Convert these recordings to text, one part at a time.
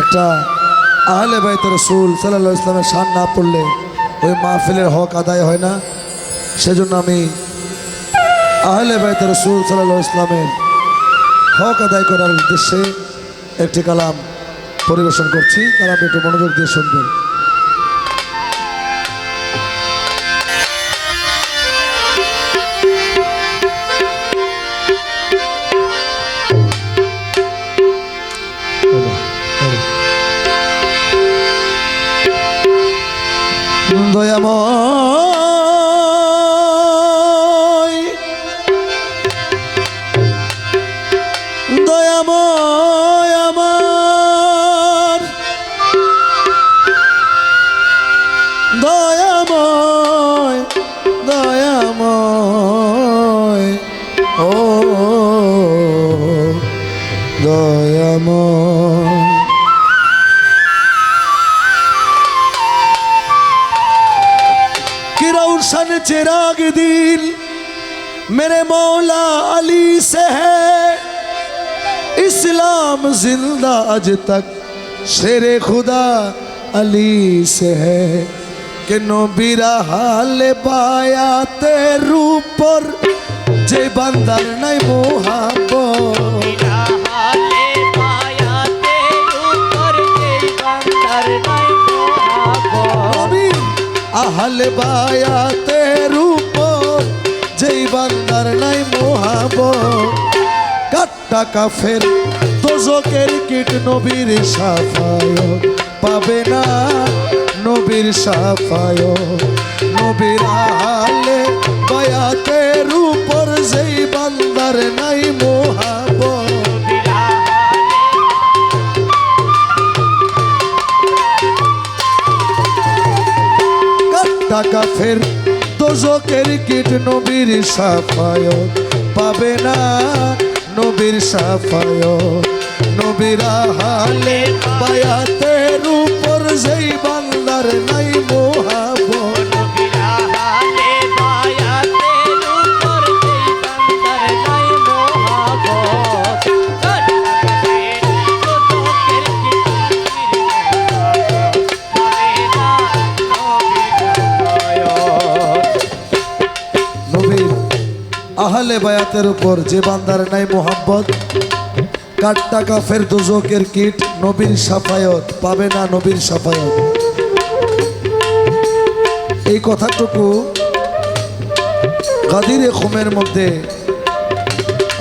একটা আহলে বাইতে রসুল সাল্লাহ ইসলামের সান না পড়লে ওই মাহফিলের হক আদায় হয় না। সেজন্য আমি আহলে বাইতে রসুল সাল্লাহ ইসলামের হক আদায় করার উদ্দেশ্যে একটি কালাম পরিবেশন করছি। কালাম একটু মনোযোগ দিয়ে শুনবেন। de amor. मेरे मौला अली से है। इस्लाम ज़िंदा अज तक। शेरे खुदा अली से है। कि नबीरा हाल पाया ते रूप पर। जे बंदर नहीं मोहा को हल बाया ते বান্দার নাই মোহাব। কাট্টা কাফের দোজকের কীট নবীর সাফায় পাবে না নবীর সাফায় নবীর আহলে বায়াতের উপর যেই বান্দার নাই মোহাব। টাকা ফের দোজকের কীট নবীর সাফায়ত পাবে না নবীর সাফায়ত। নবীরা হালে পায়াতের উপর যেই বান্দার নাই আহলে বায়াতের উপর যে বান্দার নাই মোহাব্বত কাট টাকা ফের দুজকের কীট, নবীর সাফায়ত, পাবে না নবীর সাফায়ত? এই কথাটুকু গাদিরে খুমের মধ্যে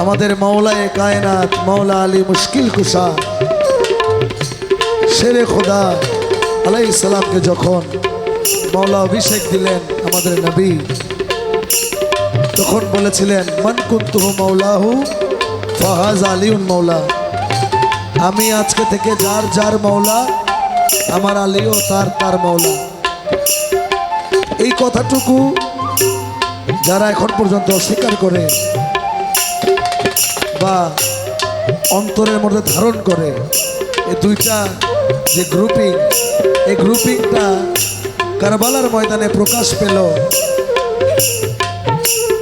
আমাদের মাওলায় কায়নাত, মাওলা আলী মুশকিল কুশা, শেরে খোদা আলাই সালামকে যখন মাওলা অভিষেক দিলেন আমাদের নবী তখন বলেছিলেন, মান কুন্তুহু মাওলাহু, ফাহাজ আলিউন মৌলা আমি আজকে থেকে যার যার মৌলা আমার আলীও তার তার মৌলা এই কথাটুকু যারা এখন পর্যন্ত অস্বীকার করে বা অন্তরের মধ্যে ধারণ করে এই দুইটা যে গ্রুপিং এই গ্রুপিংটা কারবালার ময়দানে প্রকাশ পেল।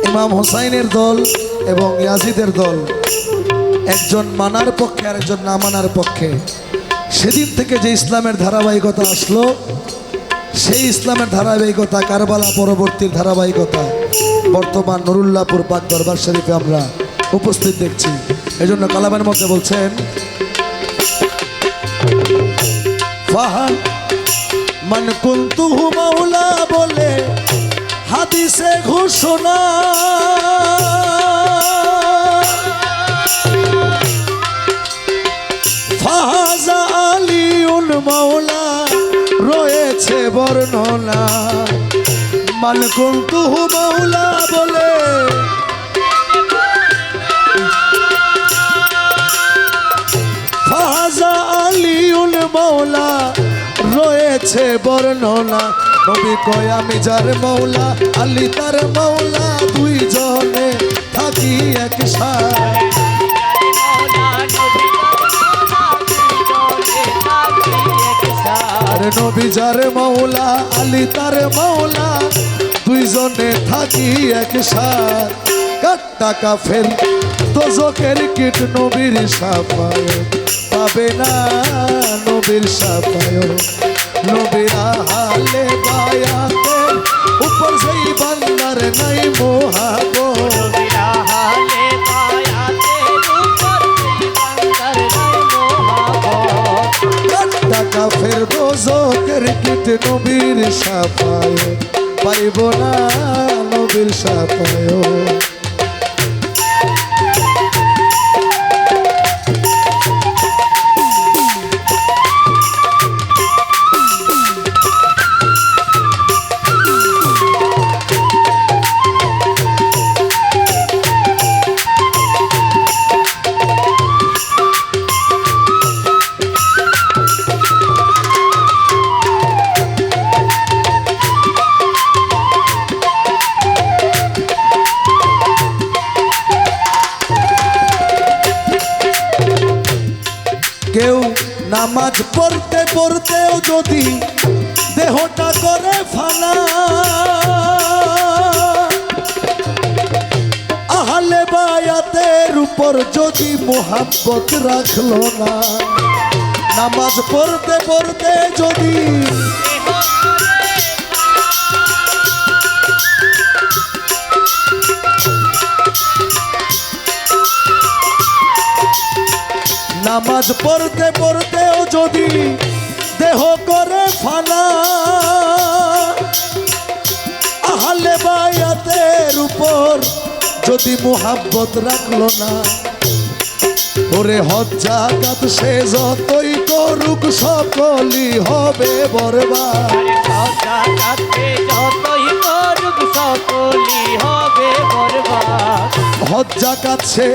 ইমাম হোসাইনের দল এবং ইয়াজিদের দল একজন মানার পক্ষে আর একজন না মানার পক্ষে। সেদিন থেকে যে ইসলামের ধারাবাহিকতা আসলো, সেই ইসলামের ধারাবাহিকতা কারবালা পরবর্তীর ধারাবাহিকতা বর্তমান নুরুল্লাহপুর পাক দরবার শরীফে আমরা উপস্থিত দেখছি। এই জন্য কালামের মধ্যে বলছেন মান কুন্তুহু মাওলা বলে হাদিসে ঘোষণা। ফাহাজা আলিউল মাওলা রয়েছে বর্ণনা। মান কুন্তুহু মাওলা বলে। ফাহাজা আলিউল মাওলা রয়েছে বর্ণনা। নবী কয়, আমি যার মৌলা আলী তার মৌলা দুইজনে থাকি একসাথে। আর নবী যার মৌলা আলী তার মৌলা দুইজনে থাকি একসাথ। কাট টাকা ফের দোজকের কীট নবীর সাফায় পাবে না নবী নবীর সাফায় নবীর সাফায় পাইব না নবীর সাফায় কেউ নামাজ পড়তে, পড়তেও যদি দেহটা করে ফানা আহলে বায়াতের উপর যদি মোহাব্বত রাখল না, নামাজ পড়তে পড়তে যদি নামাজ পড়তে পড়তেও যদি দেহ করে ফানা আহলে বায়াতের উপর যদি মোহাব্বত রাখল না ওরে হজ্জা হজ্জাকাত সে যতই করুক সকলই হবে বরবাদ। সজাগাতে যতই করুক সকলি হবে বরবাদ। হজ্জাকাত সে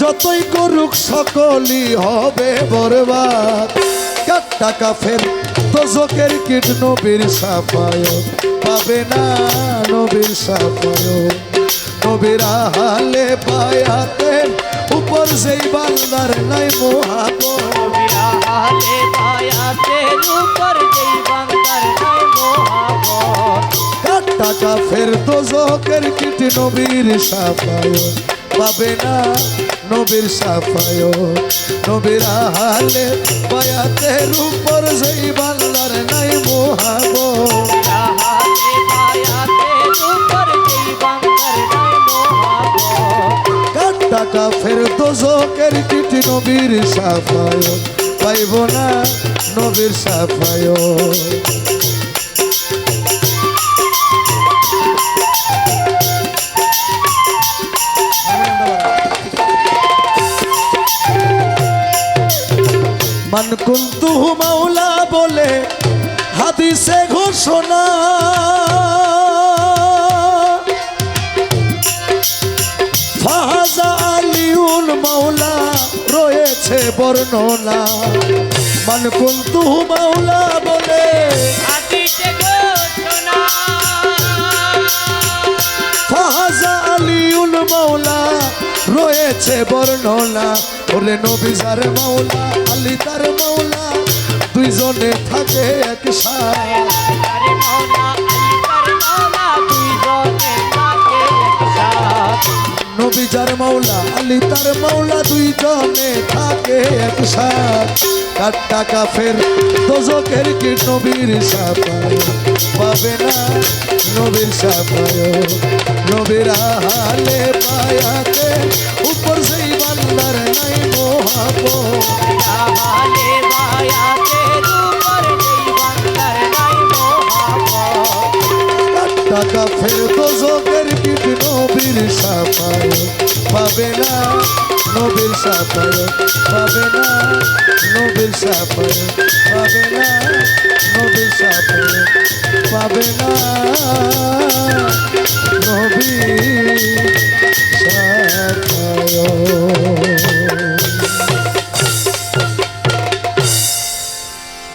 যতই করুক সকলই হবে বরবাদ। কাট টাকা ফের দোজকের কীট নবীর সাফায় পাবে না নবীর সাফায় নবীর হালে পায়াতের উপর যেই বান্দার নাই উপর যেই বান্দার কাট টাকা ফের দোজকের কীট নবীর সাফায় পাবে না নবীর সাফায়। নবীর হালে বায়াতের উপর যেই বান্দার নাই মোহাবত টাকা ফের দোজকের কীট নবীর সাফায়। পাইব না নবীর সাফায়। কুন্তু মাওলা বলে হাদিসে ঘোষণা। ফাহাজা আলিউল মাওলা রয়েছে বর্ণনা। মানকুল তুহু মাওলা বলে রয়েছে বর্ণনা। ওরে নবীজার মাওলা আলী তার মাওলা দুইজনে থাকে একসাথে। একসাথ নবীজার মাওলা, আলী তার মাওলা, দুইজনে থাকে একসাথ। কার টাকা ফের দোজকের কি নবীর সাফায় পাবে না নবীর সাফায় নবীর হালে পায়াতে উপর সেই পাবে না নবীর সাফায়ত পাবে না নবীর সাফায়ত পাবে না নবীর সাফায়ত পাবে না নবীর সাফায়ত